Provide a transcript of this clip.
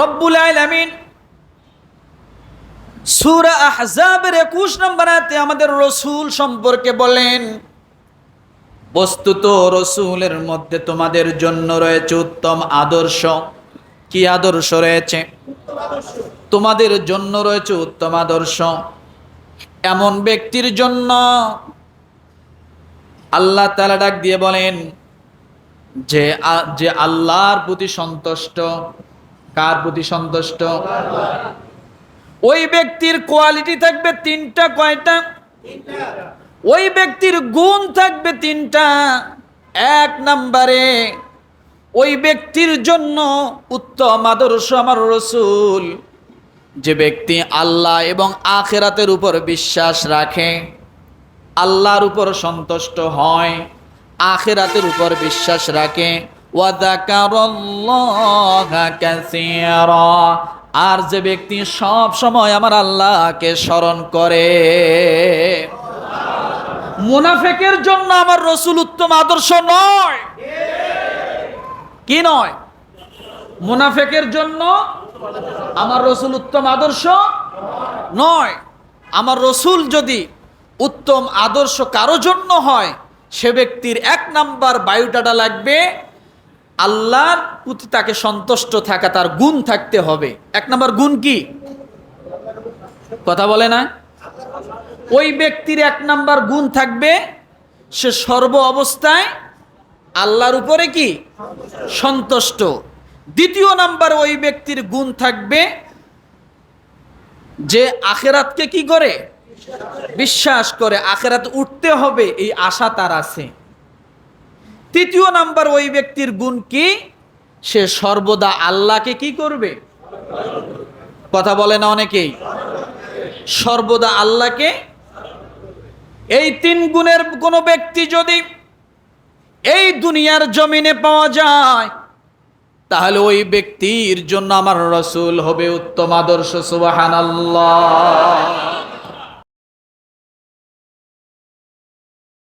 রব্বুল আলামিন সূরা আহজাবের 21 নম্বর আয়াতে আমাদের রসুল সম্পর্কে বলেন, বস্তুত রসুলের মধ্যে তোমাদের জন্য রয়েছে উত্তম আদর্শ। কি আদর্শ রয়েছে? তোমাদের জন্য রয়েছে উত্তম আদর্শ। এমন ব্যক্তির জন্য আল্লাহ তালা ডাক দিয়ে বলেন, যে যে আল্লাহর প্রতি সন্তুষ্ট কার প্রতি সন্তুষ্ট? ওই ব্যক্তির কোয়ালিটি থাকবে তিনটা, কয়টা? ওই ব্যক্তির গুণ থাকবে তিনটা। এক নম্বরে, ওই ব্যক্তির জন্য উত্তম আদর্শ আমার রসুল। যে ব্যক্তি আল্লাহ এবং আখেরাতের উপর বিশ্বাস রাখে, আল্লাহর উপর সন্তুষ্ট হয়, আখেরাতের উপর বিশ্বাস রাখে কাসীরা। আর যে ব্যক্তি সব সময় আমার আল্লাহকে স্মরণ করে, মুনাফেকের জন্য আমার রসুল উত্তম আদর্শ নয়। কি নয়? মুনাফেকের জন্য আমার রসুল উত্তম আদর্শ নয়। আমার রসুল যদি উত্তম আদর্শ কারও জন্য হয়, সে ব্যক্তির এক নাম্বার বায়ুটাটা লাগবে আল্লাহর প্রতি তাকে সন্তুষ্ট থাকা, তার গুণ থাকতে হবে। এক নম্বর গুণ কি? কথা বলে না? ওই ব্যক্তির এক নাম্বার গুণ থাকবে, সে সর্ব অবস্থায় আল্লাহর উপরে কি? সন্তুষ্ট। দ্বিতীয় নাম্বার ওই ব্যক্তির গুণ থাকবে, যে আখেরাতকে কি করে? বিশ্বাস করে, আখেরাত উঠতে হবে, এই আশা তার আছে। তৃতীয় নাম্বার ওই ব্যক্তির গুণ কি? সে সর্বদা আল্লাহকে কি করবে? কথা বলে না অনেকেই। সর্বদা আল্লাহকে? এই তিন গুণের কোনো ব্যক্তি যদি এই দুনিয়ার জমিনে পাওয়া যায়, তাহলে ওই ব্যক্তির জন্য আমার রসুল হবে উত্তম আদর্শ সুবাহান